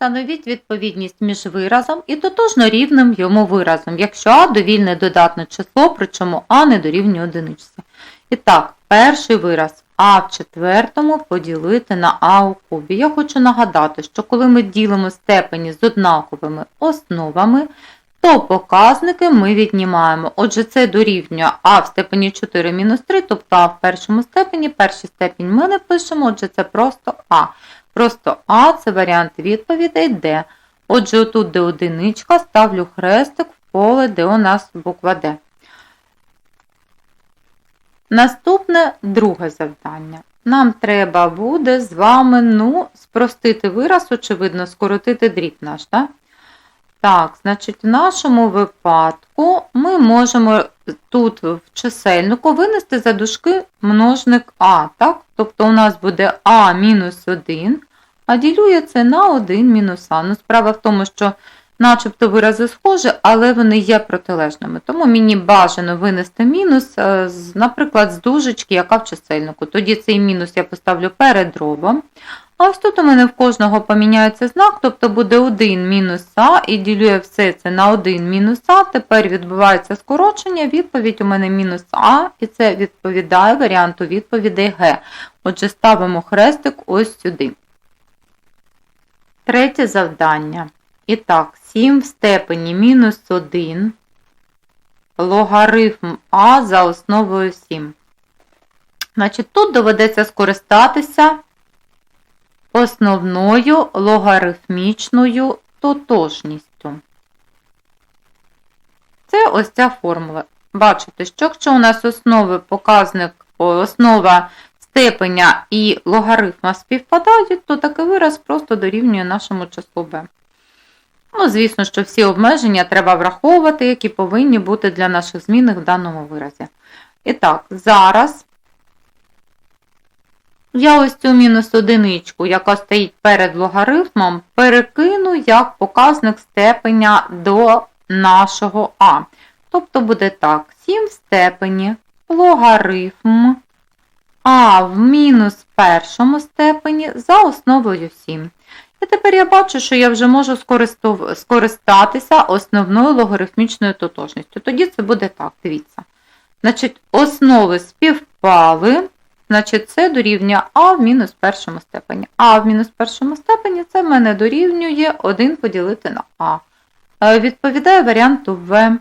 Установіть відповідність між виразом і тотожно рівним йому виразом, якщо а довільне додатне число, причому а не дорівнює одиничці. І так, перший вираз а в четвертому поділити на а у кубі. Я хочу нагадати, що коли ми ділимо степені з однаковими основами, то показники ми віднімаємо. Отже, це дорівнює а в степені 4 мінус 3, тобто а в першому степені, перший степінь ми не пишемо, отже, це просто а. Просто А це варіант відповідей Д. Отже, отут, де одиничка, ставлю хрестик в поле, де у нас буква Д. Наступне друге завдання. Нам треба буде з вами ну, спростити вираз, очевидно, скоротити дріб наш. Так? Так, значить, в нашому випадку ми можемо тут в чисельнику винести за дужки множник А. Так? Тобто у нас буде А мінус 1, а ділює це на 1 мінус А. Ну, справа в тому, що начебто вирази схожі, але вони є протилежними. Тому мені бажано винести мінус, е, наприклад, з дужечки, яка в чисельнику. Тоді цей мінус я поставлю перед дробом. А ось тут у мене в кожного поміняється знак, тобто буде 1 мінус А, і ділює все це на 1 мінус А. Тепер відбувається скорочення, відповідь у мене мінус А, і це відповідає варіанту відповідей Г. Отже, ставимо хрестик ось сюди. Третє завдання. І так, 7 в степені мінус 1 логарифм А за основою 7. Значить, тут доведеться скористатися основною логарифмічною тотожністю. Це ось ця формула. Бачите, що якщо у нас основи показник, основа степеня і логарифма співпадають, то такий вираз просто дорівнює нашому числу b. Ну, звісно, що всі обмеження треба враховувати, які повинні бути для наших змінних в даному виразі. І так, зараз я ось цю мінус одиничку, яка стоїть перед логарифмом, перекину як показник степеня до нашого а. Тобто буде так, 7 в степені логарифм а в мінус першому степені за основою 7. І тепер я бачу, що я вже можу скористатися основною логарифмічною тотожністю. Тоді це буде так, дивіться. Значить, основи співпали, значить, це дорівнює а в мінус першому степені. А в мінус першому степені це мене дорівнює 1 поділити на а. Е, Відповідає варіанту В.